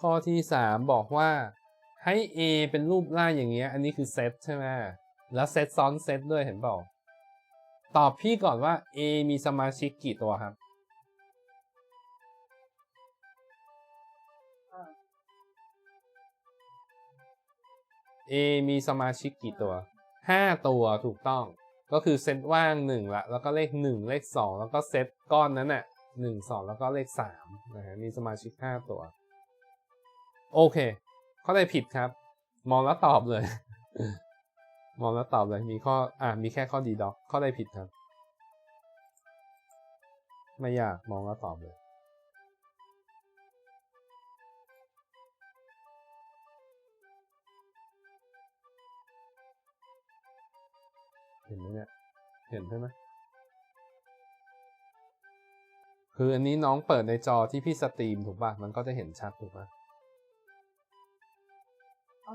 ข้อที่สามบอกว่าให้ A เป็นรูปร่างอย่างเงี้ย อันนี้คือเซตใช่ไหมแล้วเซตซ้อนเซตด้วยเห็นเปล่า ตอบพี่ก่อนว่า A มีสมาชิกกี่ตัวครับอ่า A มีสมาชิกกี่ตัวห้าตัวถูกต้อง ก็คือเซตว่างหนึ่งละ แล้วก็เลขหนึ่งเลขสองแล้วก็เซตก้อนนั้นน่ะหนึ่งสองแล้วก็เลขสามนะฮะ มีสมาชิกห้าตัว โอเค เข้อใดผิดครับ มองแล้วตอบเลย มองแล้วตอบเลย มีข้อ อ่า มีแค่ข้อดีด็อกข้อใดผิดครับ ไม่ยาก มองแล้วตอบเลยเห็นไหมเนี่ย เห็นใช่ไหม คืออันนี้น้องเปิดในจอที่พี่สตรีมถูกป่ะ มันก็จะเห็นชัดถูกป่ะ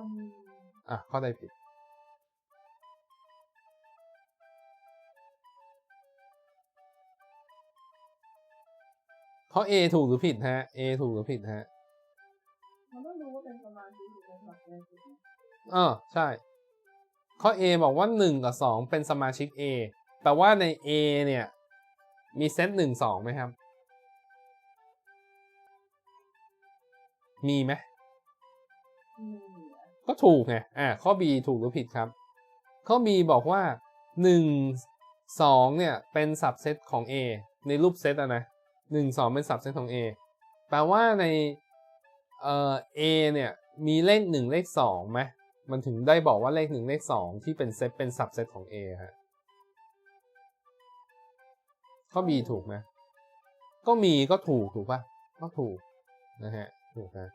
อืมอะข้อใดผิดข้อ A ถูกหรือผิดฮะ A ถูกหรือผิดฮะมันต้องรู้ว่าเป็นสมาธิหรือเป็นแบบอะไรถูกไหมเออใช่ ข้อ A บอกว่า 1 กับ 2 เป็นสมาชิก A แปลว่าใน A เนี่ย มีเซตหนึ่งสองไหมครับ มีไหมอืมอะ ก็ถูกไงอ่าข้อ B ถูกหรือผิดครับ ข้อ B บอกว่า 1 2เนี่ยเป็นสับเซตของ A ในรูปเซตอะนะ1 2เป็นสับเซตของ A แปลว่าในเอ่อ A เนี่ยมีเลข1เลข2ไหมมันถึงได้บอกว่าเลข1เลข2ที่เป็นเซตเป็นสับเซตของ A ฮะข้อ B ถูกไหมก็มีก็ถูกถูกปะก็ถูกนะฮะถูกนะ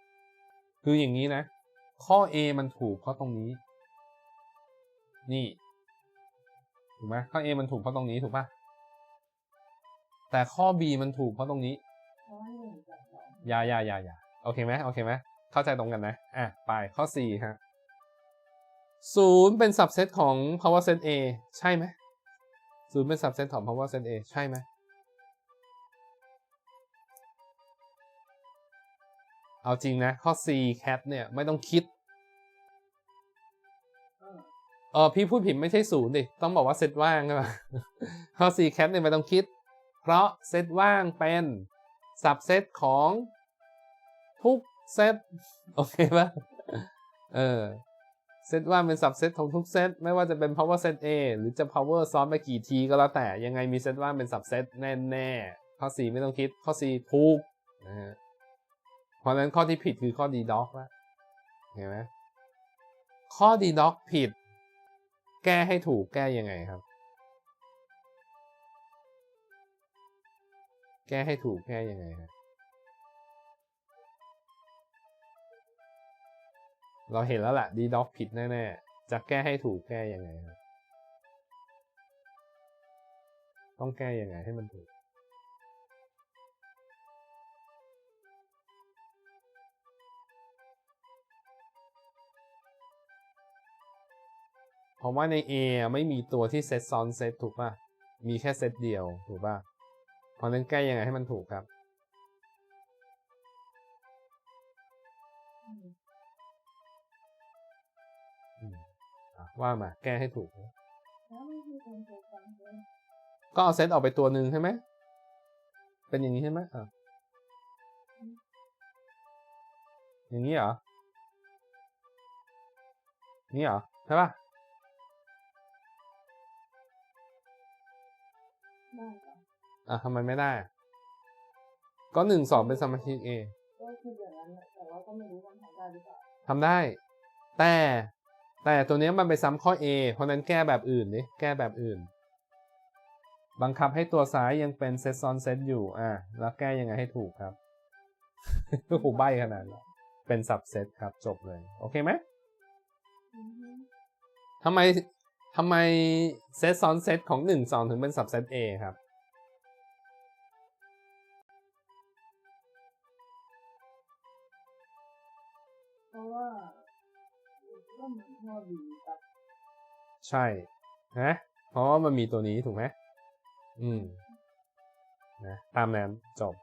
คืออย่างนี้นะ ข้อ A มันถูกเพราะตรงนี้ นี่ถูกไหมข้อ A มันถูกเพราะตรงนี้ถูกป่ะแต่ข้อ B มันถูกเพราะตรงนี้อย่าอย่าอย่าอย่าโอเคไหมโอเคไหมเข้าใจตรงกันนะ อะ ไปข้อ4ฮะศูนย์เป็น subset ของ power set A ใช่ไหมศูนย์เป็น subset ของ power set A ใช่ไหม เอาจริงนะ ข้อ C cat เนี่ยไม่ต้องคิดอ่าเออพี่พูดผิดไม่ใช่ศูนย์ดิ ต้องบอกว่าเซตว่างใช่ไหมข้อ C cat เนี่ยไม่ต้องคิด เพราะเซตว่างเป็นสับเซตของทุกเซตโอเคปะเออเซตว่างเป็นสับเซตของทุกเซตไม่ว่าจะเป็น power set A หรือจะ power ซ้อนไปกี่ทีก็แล้วแต่ยังไงมีเซตว่างเป็นสับเซตแน่ๆข้อ C ไม่ต้องคิดข้อ C ถูกนะฮะเพ ราะฉะนั้นข้อที่ผิดคือข้อ D doc ละเห็นไหมข้อ D doc ผิด แก้ให้ถูกแก้ยังไงครับ แก้ให้ถูกแก้ยังไงครับเราเห็นแล้วแหละดีด็อกผิดแน่ๆ จะแก้ให้ถูกแก้ยังไงครับ ต้องแก้ยังไงให้มันถูก ราะว่าใน A อะไม่มีตัวที่เซตซ้อนเซตถูกป่ะ มีแค่เซตเดียวถูกป่ะ เพราะนั้นแก้ยังไงให้มันถูกครับ ว่ามาแก้ให้ถูก ก็เอาเซตออกไปตัวหนึ่งใช่ไหม เป็นอย่างนี้ใช่ไหมอะอย่างนี้เหรอ นี่เหรอ ใช่ป่ะ ได้ค่ะอะทำไมไม่ได้อะก็หนึ่งสองเป็นสมาชิก A ก็คืออย่างนั้นแหละแต่ว่าก็ไม่รู้ว่าทำได้หรือเปล่าทำได้ แต่แต่ตัวเนี้ยมันไปซ้ำข้อ A เพราะฉะนั้นแก้แบบอื่นดิแก้แบบอื่น บังคับให้ตัวซ้ายยังเป็นเซตซ้อนเซตอยู่ อะแล้วแก้ยังไงให้ถูกครับก็ครูใบขนาดนั้นเป็นสับเซตครับจบเลย โอเคไหมอือฮึทำไม ทำไมเซตซ้อนเซตของหนึ่งสองถึงเป็นสับเซต A ครับ เพราะว่าก็เหมือนพ่อดีกับใช่นะเพราะว่ามันมีตัวนี้ถูกไหมอืมนะตามนั้นจบ